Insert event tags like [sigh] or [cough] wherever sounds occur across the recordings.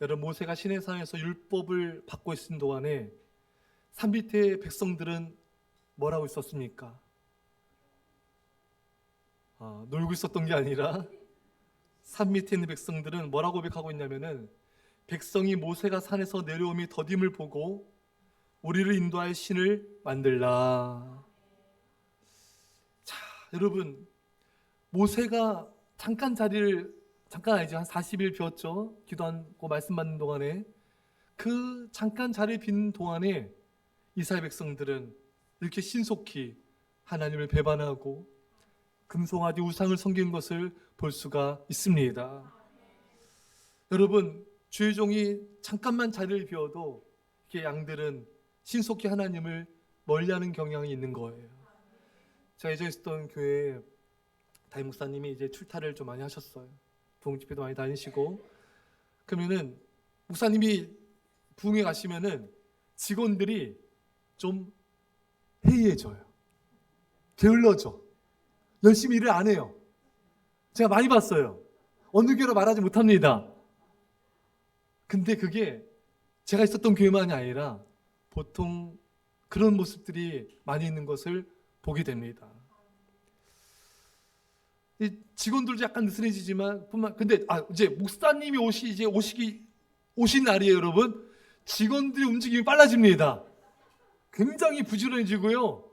여러분 모세가 시내산에서 율법을 받고 있는 동안에 산 밑에 백성들은 뭐라고 있었습니까? 아, 놀고 있었던 게 아니라 산 밑에 있는 백성들은 뭐라고 고백하고 있냐면은 백성이 모세가 산에서 내려오미 더딤을 보고 우리를 인도할 신을 만들라. 자, 여러분 모세가 잠깐 자리를 잠깐 아니죠 한 40일 비웠죠 기도하고 말씀 받는 동안에 그 잠깐 자리 빈 동안에 이스라엘 백성들은 이렇게 신속히 하나님을 배반하고 금송아지 우상을 섬긴 것을 볼 수가 있습니다. 여러분 주의 종이 잠깐만 자리를 비워도 이렇게 양들은 신속히 하나님을 멀리하는 경향이 있는 거예요. 제가 예전에 있었던 교회에 다임 목사님이 이제 출타를 좀 많이 하셨어요. 부흥 집회도 많이 다니시고 그러면은 목사님이 부흥에 가시면은 직원들이 좀 해이해져요. 게을러져. 열심히 일을 안 해요. 제가 많이 봤어요. 어느 교회로 말하지 못합니다. 근데 그게 제가 있었던 교회만이 아니라 보통 그런 모습들이 많이 있는 것을 보게 됩니다. 이 직원들도 약간 느슨해지지만 뿐만 근데 아 이제 목사님이 오시 이제 오시기 오신 날이에요, 여러분. 직원들의 움직임이 빨라집니다. 굉장히 부지런해지고요.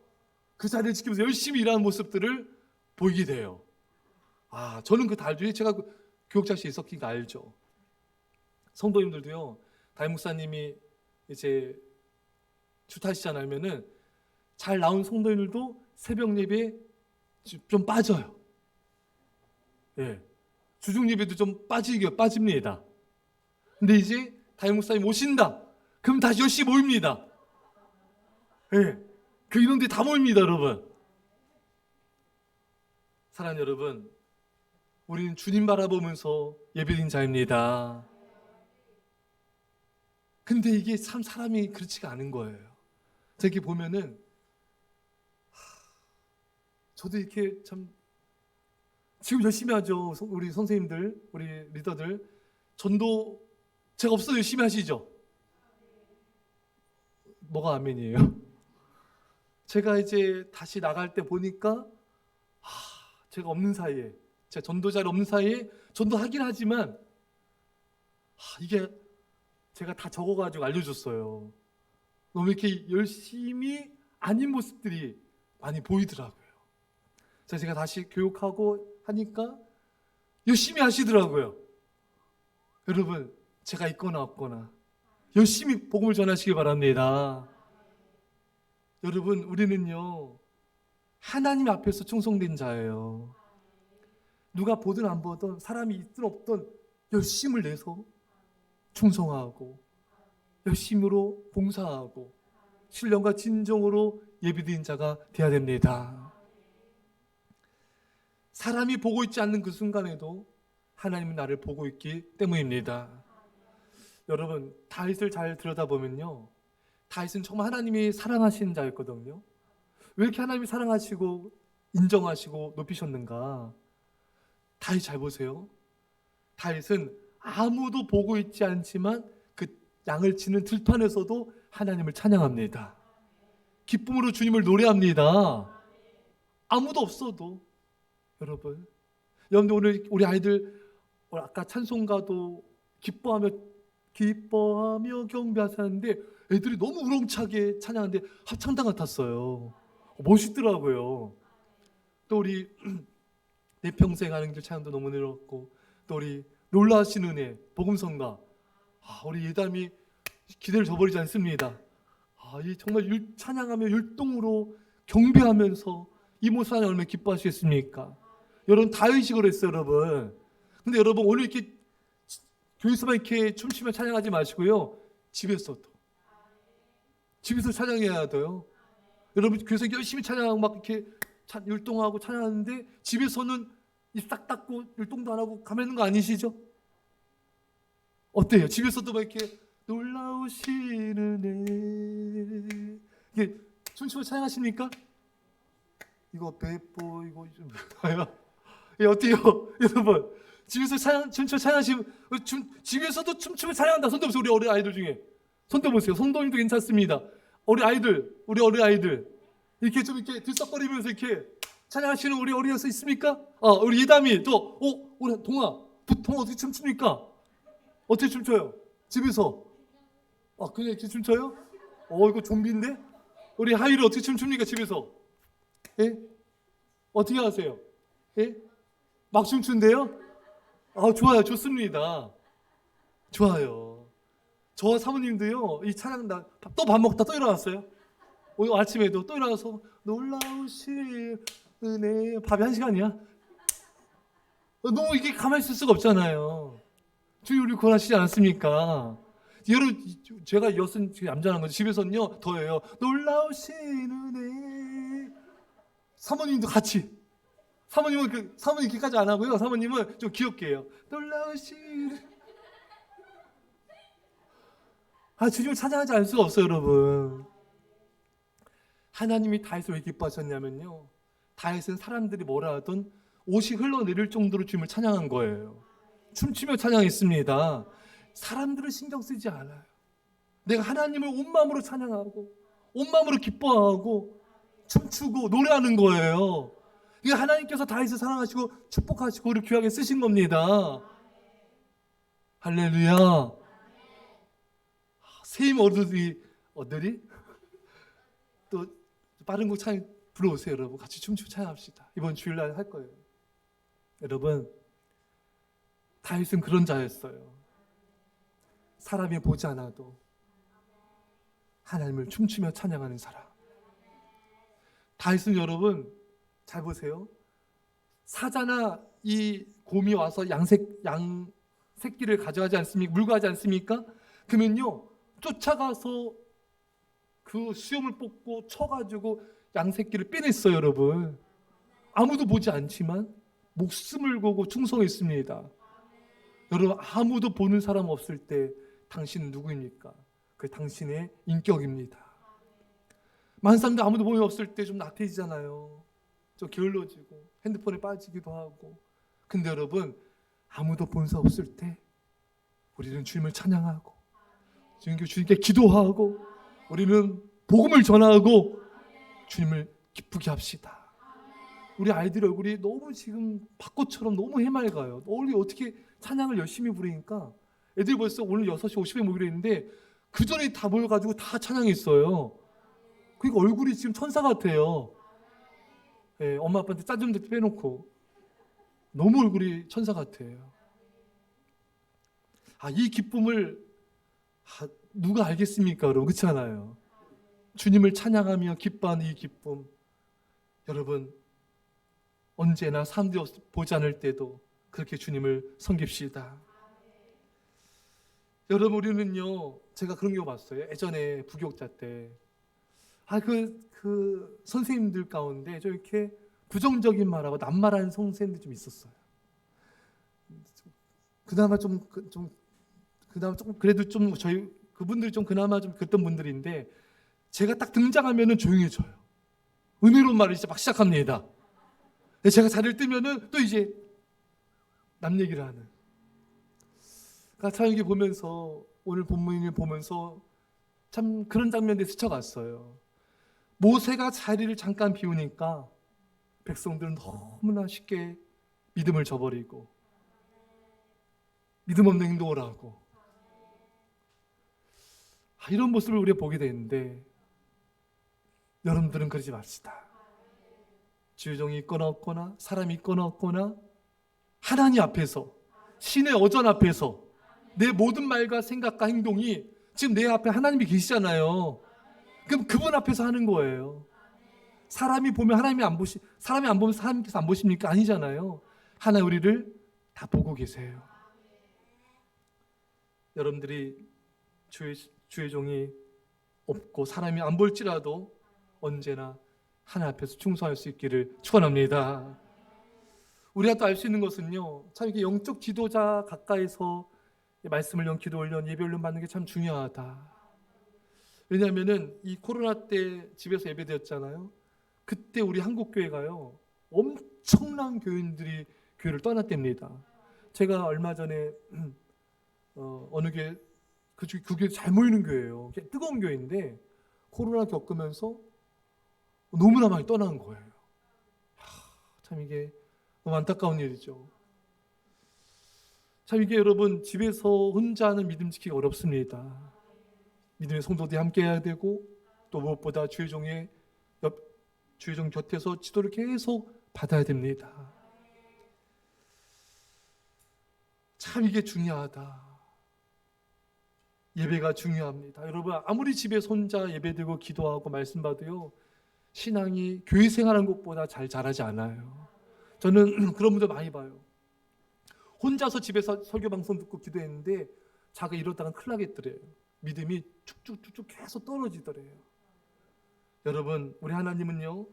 그 자리를 지키면서 열심히 일하는 모습들을 보이게 돼요. 아, 저는 그 달주에 제가 그 교육자실에 있었기가 알죠. 성도님들도요. 담임 목사님이 이제 출타시잖아면은 잘 나온 성도님들도 새벽 예배 좀 빠져요. 예. 주중 예배도 좀 빠지게 빠집니다. 근데 이제 담임 목사님 오신다. 그럼 다시 열심히 모입니다. 예. 그 인원들이 다 모입니다, 여러분. 사랑 여러분, 우리는 주님 바라보면서 예배드린 자입니다. 근데 이게 참 사람이 그렇지가 않은 거예요. 저 이렇게 보면은 하, 저도 이렇게 참 지금 열심히 하죠. 성- 우리 선생님들, 우리 리더들 전도 제가 없어도 열심히 하시죠. 뭐가 아멘이에요? [laughs] 제가 이제 다시 나갈 때 보니까 아, 제가 없는 사이에 제가 전도자리 없는 사이에 전도하긴 하지만 아, 이게 제가 다 적어가지고 알려줬어요. 너무 이렇게 열심히 아닌 모습들이 많이 보이더라고요. 그래서 제가 다시 교육하고 하니까 열심히 하시더라고요. 여러분, 제가 있거나 없거나 열심히 복음을 전하시기 바랍니다. 여러분, 우리는요, 하나님 앞에서 충성된 자예요. 누가 보든 안 보든 사람이 있든 없든 열심을 내서 충성하고 열심으로 봉사하고 신령과 진정으로 예비드린 자가 되어야 됩니다. 사람이 보고 있지 않는 그 순간에도 하나님은 나를 보고 있기 때문입니다. 여러분 다윗을 잘 들여다보면요, 다윗은 정말 하나님이 사랑하시는 자였거든요. 왜 이렇게 하나님이 사랑하시고 인정하시고 높이셨는가? 다윗 잘 보세요. 다윗은 아무도 보고 있지 않지만 그 양을 치는 들판에서도 하나님을 찬양합니다. 기쁨으로 주님을 노래합니다. 아무도 없어도 여러분, 여러분들 오늘 우리 아이들 오늘 아까 찬송가도 기뻐하며 기뻐하며 경배하셨는데 애들이 너무 우렁차게 찬양하는데 합창단 같았어요. 멋있더라고요. 또 우리 [clears throat] 내 평생 하는 길 찬양도 너무 늘었고 또 우리 놀라신 은혜 복음성가 아, 우리 예담이 기대를 저버리지 않습니다. 아, 이 정말 율, 찬양하며 율동으로 경배하면서 이 모습 하나 얼마나 기뻐하시겠습니까? 여러분 다윗이 그랬어요, 여러분. 근데 여러분 오늘 이렇게 교회에서만 이렇게 춤추며 찬양하지 마시고요. 집에서도 집에서 찬양해야 돼요. 여러분 교회에서 열심히 찬양하고 막 이렇게 찬- 율동하고 찬양하는데 집에서는 입싹 닫고 율동도 안 하고 가만히 있는 거 아니시죠? 어때요? 집에서도 막 이렇게 놀라우시는 애 이게 춤추고 찬양하십니까? 이거 배포 이거 좀? [laughs] 예, 어때요, [laughs] 여러분? 집에서 찬양, 춤추 찬양하시면 집에서도 춤추면 찬양한다. 손 들어보세요. 우리 어린 아이들 중에. 손 들어보세요. 손동이도 괜찮습니다. 우리 아이들, 우리 어린 아이들. 이렇게 좀 이렇게 들썩거리면서 이렇게 찬양하시는 우리 어린이가 있습니까? 어, 우리 이담이 또, 어, 우리 동아, 부- 동아 어떻게 춤춥니까? 어떻게 춤춰요? 집에서. 아, 그냥 이렇게 춤춰요? 어, 이거 좀비인데? 우리 하율이 어떻게 춤춥니까, 집에서? 예? 어떻게 하세요? 예? 막 춤춘대요? 아, 좋아요. 좋습니다. 좋아요. 저 사모님도요, 이 찬양 나, 또 밥 먹다 또 일어났어요. 오늘 아침에도 또 일어나서 놀라우신 은혜 밥이 한 시간이야? 어, 너무 이게 가만히 있을 수가 없잖아요. 주님 우리 권하시지 않습니까? 여러분 제가 여섯 얌전한 거죠. 집에서는요 더해요. 놀라우신 은혜. 사모님도 같이. 사모님은 그 사모님 이렇게까지 안 하고요. 사모님은 좀 귀엽게 해요. 놀라우신. 아 주님을 찬양하지 않을 수가 없어요, 여러분. 하나님이 다윗을 왜 기뻐하셨냐면요. 다윗은 사람들이 뭐라 하던 옷이 흘러내릴 정도로 주님을 찬양한 거예요. 춤추며 찬양했습니다. 사람들을 신경 쓰지 않아요. 내가 하나님을 온 마음으로 찬양하고 온 마음으로 기뻐하고 춤추고 노래하는 거예요. 이게 하나님께서 다윗을 사랑하시고 축복하시고 우리 귀하게 쓰신 겁니다. 할렐루야. 세임 어른들이 어들이 또 빠른 곡찬 불러오세요, 여러분. 같이 춤추고 찬양합시다. 이번 주일날 할 거예요. 여러분, 다윗은 그런 자였어요. 사람이 보지 않아도 하나님을 춤추며 찬양하는 사람. 다윗은 여러분 잘 보세요. 사자나 이 곰이 와서 양색 양 새끼를 가져가지 않습니까? 물고 하지 않습니까? 그러면요 쫓아가서 그 수염을 뽑고 쳐가지고 양 새끼를 빼냈어요, 여러분. 아무도 보지 않지만 목숨을 걸고 충성했습니다. 여러분 아무도 보는 사람 없을 때 당신은 누구입니까? 그 당신의 인격입니다. 많은 사람들 아무도 보이 없을 때 좀 나태해지잖아요. 좀 게을러지고 핸드폰에 빠지기도 하고. 근데 여러분 아무도 본사 없을 때 우리는 주님을 찬양하고 주님께 주님께 기도하고 우리는 복음을 전하고 주님을 기쁘게 합시다. 우리 아이들 얼굴이 너무 지금 벚꽃처럼 너무 해맑아요. 우리 어떻게 찬양을 열심히 부르니까 애들 벌써 오늘 6시 50에 모이려 했는데 그 전에 다 모여가지고 다 찬양했어요. 그러니까 얼굴이 지금 천사 같아요. 예, 엄마 아빠한테 짜증 도 빼놓고 너무 얼굴이 천사 같아요. 아, 이 기쁨을 아, 누가 알겠습니까? 그렇지 않아요. 주님을 찬양하며 기뻐하는 이 기쁨. 여러분, 언제나 사람들이 보지 않을 때도 그렇게 주님을 섬깁시다. 여러분, 우리는요, 제가 그런 거 봤어요. 예전에 부교육자 때. 아, 그, 그 선생님들 가운데 좀 이렇게 부정적인 말하고 낱말하는 선생님들 좀 있었어요. 그나마 좀, 그- 좀, 그나마 조금, 그래도 좀 저희, 그분들이 좀 그나마 좀 그랬던 분들인데, 제가 딱 등장하면은 조용해져요. 은혜로운 말을 이제 막 시작합니다. 제가 자리를 뜨면은 또 이제 남 얘기를 하는. 그러니까 참 이게 보면서 오늘 본문을 보면서 참 그런 장면에 스쳐갔어요. 모세가 자리를 잠깐 비우니까 백성들은 너무나 쉽게 믿음을 저버리고 믿음 없는 행동을 하고 아, 이런 모습을 우리가 보게 되는데 여러분들은 그러지 맙시다. 주종이 있거나 없거나 사람이 있거나 없거나 하나님 앞에서 신의 어전 앞에서 내 모든 말과 생각과 행동이 지금 내 앞에 하나님이 계시잖아요. 그럼 그분 앞에서 하는 거예요. 사람이 보면 하나님이 안 보시 사람이 안 보면 하나님께서 안 보십니까? 아니잖아요. 하나 우리를 다 보고 계세요. 여러분들이 주의 주의 종이 없고 사람이 안 볼지라도 언제나 하나 앞에서 충성할 수 있기를 축원합니다. 우리가 또 알 수 있는 것은요. 참 이게 영적 지도자 가까이서 말씀을 연 기도 올련 예배 올련 받는 게 참 중요하다. 왜냐하면은 이 코로나 때 집에서 예배드렸잖아요. 그때 우리 한국 교회가요 엄청난 교인들이 교회를 떠났답니다. 제가 얼마 전에 [clears throat] 어, 어느 게 그쪽 그게 잘 모이는 교회예요. 뜨거운 교회인데 코로나 겪으면서 너무나 많이 떠난 거예요. 하, 참 이게 너무 안타까운 일이죠. 참 이게 여러분 집에서 혼자 하는 믿음 지키기 어렵습니다. 믿음의 성도들이 함께 해야 되고 또 무엇보다 주의 종의 옆 주의 종 곁에서 지도를 계속 받아야 됩니다. 참 이게 중요하다. 예배가 중요합니다. 여러분 아무리 집에서 혼자 예배드리고 기도하고 말씀 받아요. 신앙이 교회 생활하는 것보다 잘 자라지 않아요. 저는 [clears throat] 그런 분들 많이 봐요. 혼자서 집에서 설교 방송 듣고 기도했는데 자가 이러다가 큰일 나겠더래요. 믿음이 쭉쭉쭉쭉 계속 떨어지더래요. 여러분, 우리 하나님은요.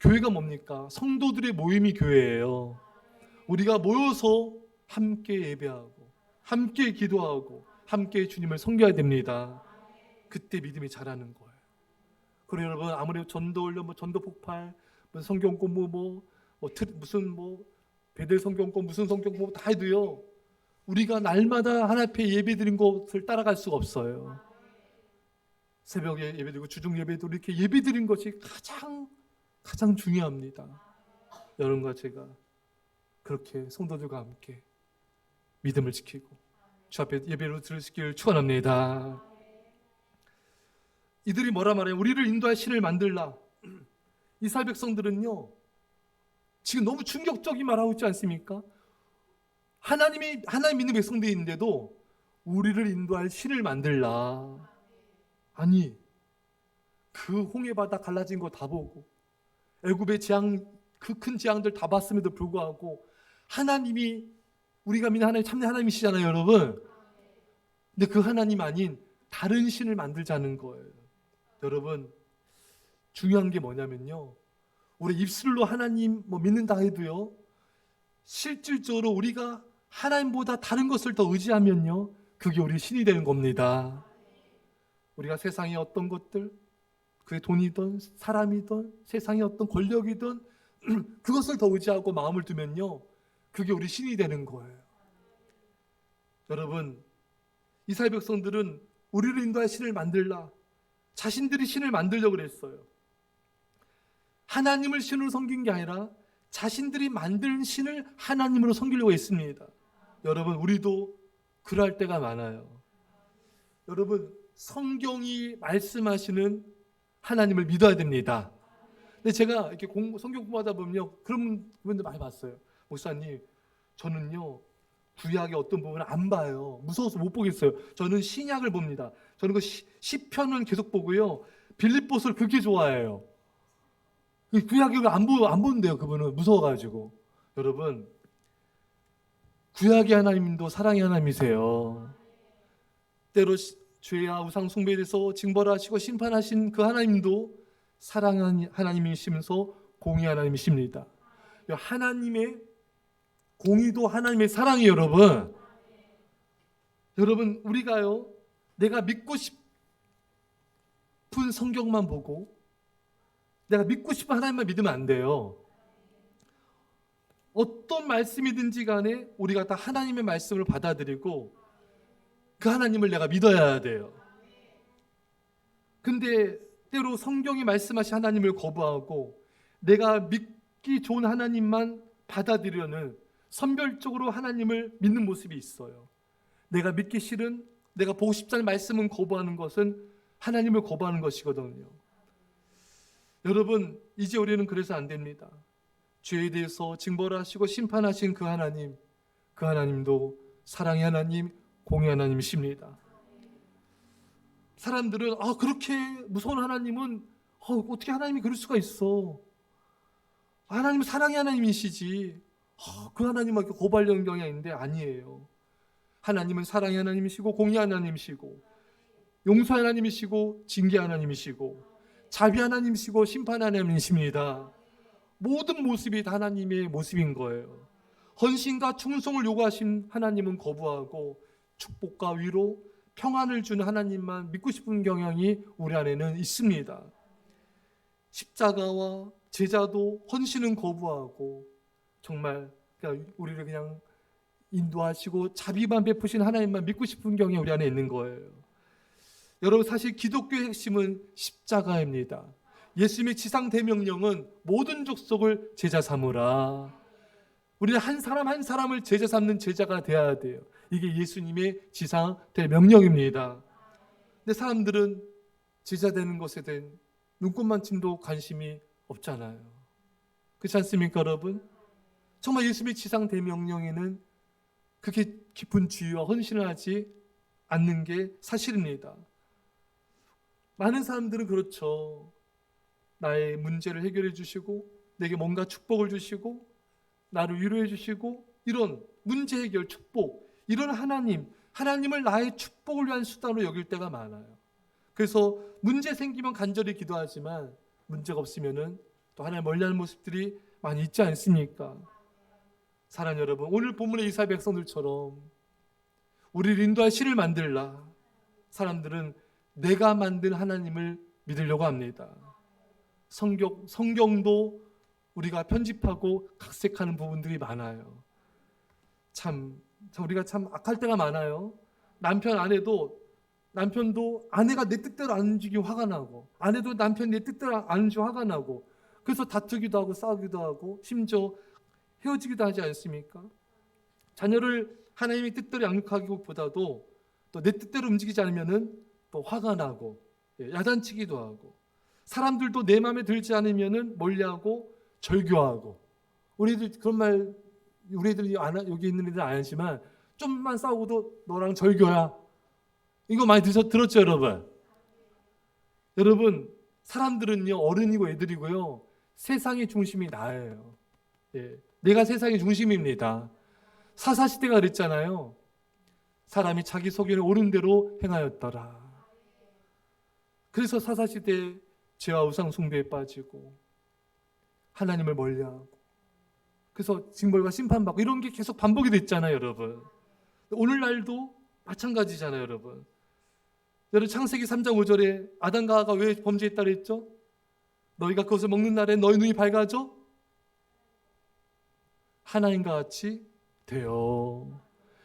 교회가 뭡니까? 성도들의 모임이 교회예요. 우리가 모여서 함께 예배하고 함께 기도하고 함께 주님을 섬겨야 됩니다. 그때 믿음이 자라는 거예요. 그리고 여러분 아무리 전도 훈련 뭐 전도 폭발 성경 공부 뭐, 뭐 트- 무슨 뭐 베델 성경권 무슨 성경권 다 해도요. 우리가 날마다 하나 앞에 예배드린 것을 따라갈 수가 없어요. 새벽에 예배드리고 주중 예배도 이렇게 예배드린 것이 가장 가장 중요합니다. 여러분과 제가 그렇게 성도들과 함께 믿음을 지키고 주 앞에 예배로 들으시길 축원합니다. 이들이 뭐라 말해요? 우리를 인도할 신을 만들라. [clears throat] 이스라엘 백성들은요. 지금 너무 충격적인 말하고 있지 않습니까? 하나님이 하나님 믿는 백성들인데도 우리를 인도할 신을 만들라. 아니 그 홍해 바다 갈라진 거 다 보고 애굽의 재앙 그 큰 재앙들 다 봤음에도 불구하고 하나님이 우리가 믿는 하나님 참된 하나님이시잖아요, 여러분. 근데 그 하나님 아닌 다른 신을 만들자는 거예요. 여러분 중요한 게 뭐냐면요. 우리 입술로 하나님 뭐 믿는다 해도요. 실질적으로 우리가 하나님보다 다른 것을 더 의지하면요. 그게 우리 신이 되는 겁니다. 우리가 세상의 어떤 것들, 그게 돈이든 사람이든 세상의 어떤 권력이든 [clears throat] 그것을 더 의지하고 마음을 두면요. 그게 우리 신이 되는 거예요. 여러분, 이스라엘 백성들은 우리를 인도할 신을 만들라. 자신들이 신을 만들려고 그랬어요. 하나님을 신으로 섬긴 게 아니라 자신들이 만든 신을 하나님으로 섬기려고 했습니다. 여러분, 우리도 그럴 때가 많아요. 여러분, 성경이 말씀하시는 하나님을 믿어야 됩니다. 근데 제가 이렇게 공, 성경 공부하다 보면요. 그런 분들 많이 봤어요. 목사님, 저는요. 구약의 어떤 부분을 안 봐요. 무서워서 못 보겠어요. 저는 신약을 봅니다. 저는 그 시, 시편은 계속 보고요. 빌립보스를 그렇게 좋아해요. 이 구약을 안, 보, 안 본대요. 그분은 무서워가지고. 여러분, 구약의 하나님도 사랑의 하나님이세요. 때로 시- 죄와 우상 숭배에 대해서 징벌하시고 심판하신 그 하나님도 사랑하는 하나님이시면서 공의 하나님이십니다. 하나님의 공의도 하나님의 사랑이 여러분. 여러분 우리가요 내가 믿고 싶은 성경만 보고 내가 믿고 싶은 하나님만 믿으면 안 돼요. 어떤 말씀이든지 간에 우리가 다 하나님의 말씀을 받아들이고 그 하나님을 내가 믿어야 돼요. 근데 때로 성경이 말씀하신 하나님을 거부하고 내가 믿기 좋은 하나님만 받아들이려는 선별적으로 하나님을 믿는 모습이 있어요. 내가 믿기 싫은 내가 보고 않은 말씀은 거부하는 것은 하나님을 거부하는 것이거든요. 여러분, 이제 우리는 그래서 안 됩니다. 죄에 대해서 징벌하시고 심판하신 그 하나님, 그 하나님도 사랑의 하나님, 공의 하나님이십니다. 사람들은 아 그렇게 무서운 하나님은 어, 어떻게 하나님이 그럴 수가 있어? 하나님은 사랑의 하나님이시지. 어, 그 이렇게 고발령 경향인데 아니에요. 하나님은 사랑의 하나님이시고 공의 하나님이시고 용서 하나님이시고 징계 하나님이시고 자비 하나님이시고 심판 하나님이십니다. 모든 모습이 다 하나님의 모습인 거예요. 헌신과 충성을 요구하신 하나님은 거부하고 축복과 위로 평안을 주는 하나님만 믿고 싶은 경향이 우리 안에는 있습니다. 십자가와 제자도 헌신은 거부하고 정말 그냥 우리를 그냥 인도하시고 자비만 베푸신 하나님만 믿고 싶은 경이 우리 안에 있는 거예요. 여러분 사실 기독교의 핵심은 십자가입니다. 예수님의 지상 대명령은 모든 족속을 제자 삼으라. 우리는 한 사람 한 사람을 제자 삼는 제자가 되어야 돼요. 이게 예수님의 지상 대명령입니다. 근데 사람들은 제자 되는 것에 대한 눈꽃만침도 관심이 없잖아요. 그렇지 않습니까, 여러분? 정말 예수님의 지상 대명령에는 그렇게 깊은 주의와 헌신을 하지 않는 게 사실입니다. 많은 사람들은 그렇죠. 나의 문제를 해결해 주시고 내게 뭔가 축복을 주시고 나를 위로해 주시고 이런 문제 해결 축복 이런 하나님 하나님을 나의 축복을 위한 수단으로 여길 때가 많아요. 그래서 문제 생기면 간절히 기도하지만 문제가 없으면은 또 하나님 멀리하는 모습들이 많이 있지 않습니까? 사랑 여러분, 오늘 본문의 이스라엘 백성들처럼 우리를 인도할 신을 만들라. 사람들은 내가 만든 하나님을 믿으려고 합니다. 성경, 성경도 우리가 편집하고 각색하는 부분들이 많아요. 참, 참 우리가 참 악할 때가 많아요. 남편 아내도 남편도 아내가 내 뜻대로 안 움직이면 화가 나고 아내도 남편이 내 뜻대로 안 움직이면 화가 나고 그래서 다투기도 하고 싸우기도 하고 심지어 헤어지기도 하지 않습니까? 자녀를 하나님의 뜻대로 양육하기보다도 또 내 뜻대로 움직이지 않으면은 또 화가 나고 예, 야단치기도 하고 사람들도 내 마음에 들지 않으면은 멀리하고 절교하고. 우리들 그런 말 우리 애들이 안 하- 여기 있는 애들 안 하지만 좀만 싸우고도 너랑 절교야 이거 많이 드셨, 들었죠 여러분? 여러분 사람들은요 어른이고 애들이고요 세상의 중심이 나예요. 예, 내가 세상의 중심입니다. 사사시대가 그랬잖아요. 사람이 자기 소견에 옳은 대로 행하였더라. 그래서 사사시대 죄와 우상 숭배에 빠지고 하나님을 멀리하고 그래서 징벌과 심판받고 이런 게 계속 반복이 됐잖아요, 여러분. 오늘날도 마찬가지잖아요, 여러분. 여러분 창세기 3장 5절에 아담과 하가 왜 범죄했다 그랬죠? 너희가 그것을 먹는 날에 너희 눈이 밝아져 하나님과 같이 되어.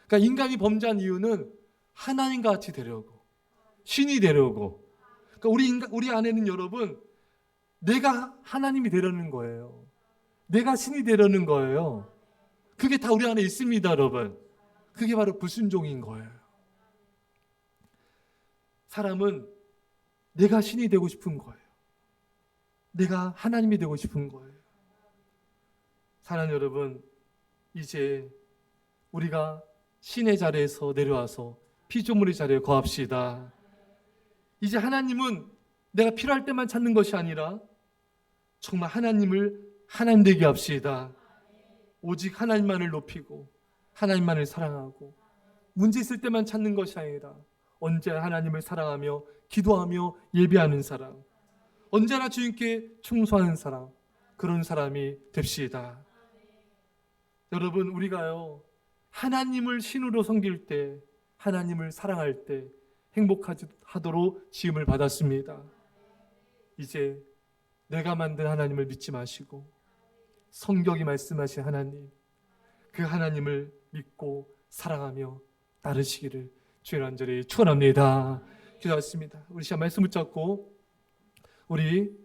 그러니까 인간이 범죄한 이유는 하나님과 같이 되려고 신이 되려고. 그러니까 우리 인간, 우리 안에는 여러분 내가 하나님이 되려는 거예요. 내가 신이 되려는 거예요. 그게 다 우리 안에 있습니다, 여러분. 그게 바로 불순종인 거예요. 사람은 내가 신이 되고 싶은 거예요. 내가 하나님이 되고 싶은 거예요. 사랑 여러분, 이제 우리가 신의 자리에서 내려와서 피조물의 자리에 거합시다. 이제 하나님은 내가 필요할 때만 찾는 것이 아니라 정말 하나님을 하나님 되게 합시다. 오직 하나님만을 높이고 하나님만을 사랑하고 문제 있을 때만 찾는 것이 아니라 언제나 하나님을 사랑하며 기도하며 예배하는 사람 언제나 주님께 충성하는 사람 그런 사람이 됩시다. 여러분 우리가요 하나님을 신으로 섬길 때 하나님을 사랑할 때 행복하도록 지음을 받았습니다. 이제 내가 만든 하나님을 믿지 마시고 성경이 말씀하신 하나님 그 하나님을 믿고 사랑하며 따르시기를 주의 간절히 축원합니다. 기도하겠습니다. 우리 시간 말씀 붙잡고 우리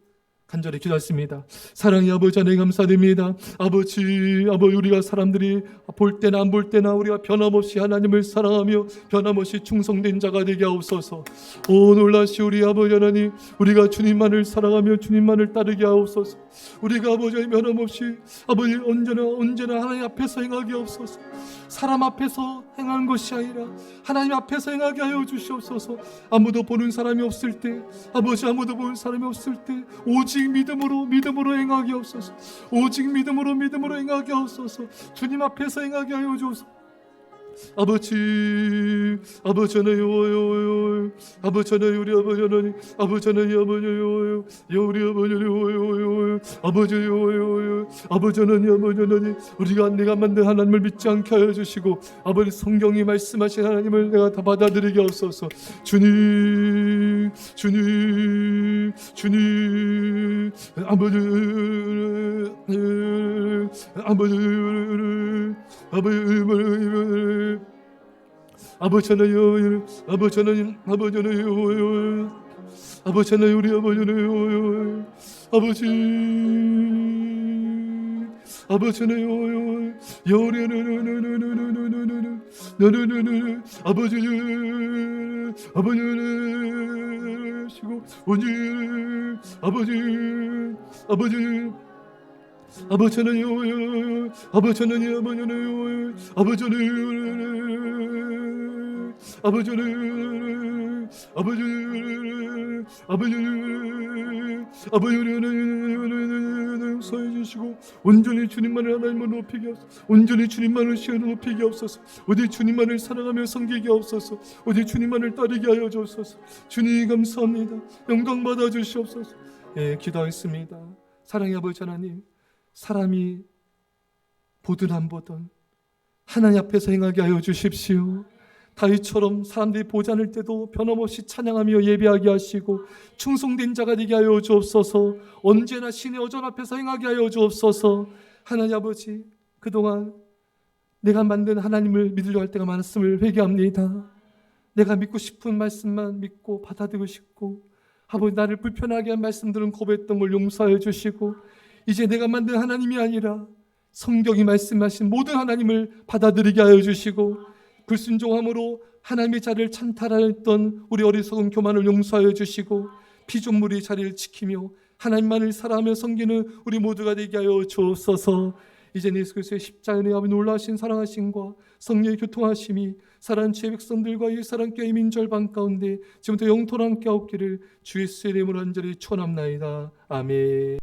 간절히 기도했습니다. 사랑의 아버지 하나님 감사드립니다. 아버지, 아버지 우리가 사람들이 볼 때나 안 볼 때나 우리가 변함없이 하나님을 사랑하며 변함없이 충성된 자가 되게 하옵소서. 오 놀라시 우리 아버지 하나님, 우리가 주님만을 사랑하며 주님만을 따르게 하옵소서. 우리가 아버지 하나님 변함없이 아버지 언제나 언제나 하나님 앞에서 행하게 하옵소서. 사람 앞에서 행하는 것이 아니라 하나님 앞에서 행하게 하여 주시옵소서. 아무도 보는 사람이 없을 때, 아버지 아무도 보는 사람이 없을 때 오직 믿음으로 믿음으로 행하게 하옵소서. 오직 믿음으로 믿음으로 행하게 하옵소서. 주님 앞에서 행하게 하여 주옵소서. 아버지 아버지 하나님 아버지 하나님 우리 아버지 하나님 아버지 하나님 아버지 하나님 우리 아버지 하나님 아버지 하나님 아버지 하나님 아버지 하나님 우리가 내가 만든 하나님을 믿지 않게 하여 주시고 아버지 성경이 말씀하신 하나님을 내가 다 받아들이게 하옵소서 주님 주님 주님 아버지 아버지 아버지 아버지 하나님 아버지 하나님 아버지 하나님 아버지 하나님 우리 아버지 하나님 아버지 아버지는 여려는 너는 아버지는 아버지는 시고 오늘 아버지 아버지 아버지 하나님 아버지 하나님 아버지 하나님 아버지 하나님 아버지 하나님 아버지 아버지 아버지 하나님 서해 주시고 온전히 주님만을 하나님을 높이게 하소서. 온전히 주님만을 시간을 높이게 하옵소서. 어디 주님만을 사랑하며 섬기게 하옵소서. 어디 주님만을 따르게 하여 주옵소서. 주님 감사합니다. 영광 받아 주시옵소서. 예 기도하겠습니다. 사랑의 아버지 하나님 사람이 보든 안 보든 하나님 앞에서 행하게 하여 주십시오. 다윗처럼 사람들이 보지 않을 때도 변함없이 찬양하며 예배하게 하시고 충성된 자가 되게 하여 주옵소서. 언제나 신의 어전 앞에서 행하게 하여 주옵소서. 하나님 아버지 그동안 내가 만든 하나님을 믿으려 할 때가 많았음을 회개합니다. 내가 믿고 싶은 말씀만 믿고 받아들이고 싶고 아버지 나를 불편하게 한 말씀들은 고백했던 걸 용서하여 주시고 이제 내가 만든 하나님이 아니라 성경이 말씀하신 모든 하나님을 받아들이게 하여 주시고 불순종함으로 하나님의 자리를 찬탈하였던 우리 어리석은 교만을 용서하여 주시고 피조물의 자리를 지키며 하나님만을 사랑하며 섬기는 우리 모두가 되게 하여 주옵소서. 이제 예수 그리스도의 십자가의 아버지 놀라신 사랑하심과 성령의 교통하심이 사랑하는 주의 백성들과 이 사랑께 이민 절반 가운데 지금부터 영토랑 함께 없기를 주 예수의 이름으로 간절히 축원합나이다. 아멘.